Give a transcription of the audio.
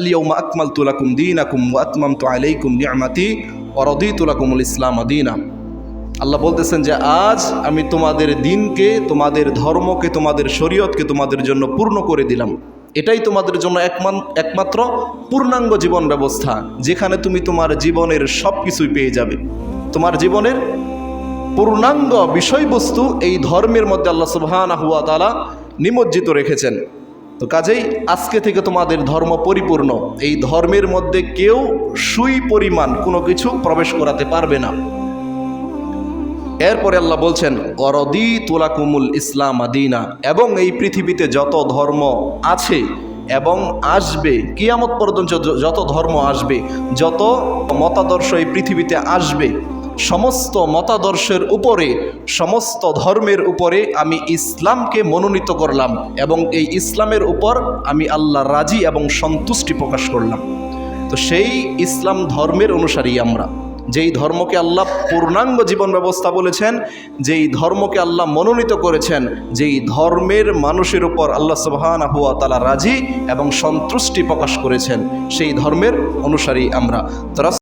আলিয়মা আকমাল তুলাকুম দিন আকুম আতমাম তো আলাইকুম নিয়ামাতি অরদি তুলাকুমুল ইসলাম আদিনা আল্লাহ বলতেছেন যে, আজ আমি তোমাদের দিনকে, তোমাদের ধর্মকে, তোমাদের শরীয়তকে তোমাদের জন্য পূর্ণ করে দিলাম। এটাই তোমাদের জন্য একমান, একমাত্র পূর্ণাঙ্গ জীবন ব্যবস্থা, যেখানে তুমি তোমার জীবনের সব কিছুই পেয়ে যাবে। তোমার জীবনের পূর্ণাঙ্গ বিষয়বস্তু এই ধর্মের মধ্যে আল্লাহ তাআলা নিমজ্জিত রেখেছেন। তো কাজেই আজকে থেকে তোমাদের ধর্ম পরিপূর্ণ। এই ধর্মের মধ্যে কেউ সুই পরিমাণ কোনো কিছু প্রবেশ করাতে পারবে না। এরপরে আল্লাহ বলছেন অরদি তোলাকুমুল ইসলাম আদিনা। এবং এই পৃথিবীতে যত ধর্ম আছে এবং আসবে, কিয়ামত পর্যন্ত যত ধর্ম আসবে, যত মতাদর্শ এই পৃথিবীতে আসবে সমস্ত মতাদর্শের উপরে, সমস্ত ধর্মের উপরে আমি ইসলামকে মনোনীত করলাম এবং এই ইসলামের উপর আমি আল্লাহ রাজি এবং সন্তুষ্টি প্রকাশ করলাম। তো সেই ইসলাম ধর্মের অনুসারী আমরা। যেই ধর্মকে আল্লাহ পূর্ণাঙ্গ জীবন ব্যবস্থা বলেছেন, যেই ধর্মকে আল্লাহ মনোনীত করেছেন, যেই ধর্মের মানুষের উপর আল্লাহ সুবহান হুয়া তালা রাজি এবং সন্তুষ্টি প্রকাশ করেছেন, সেই ধর্মের অনুসারী আমরা।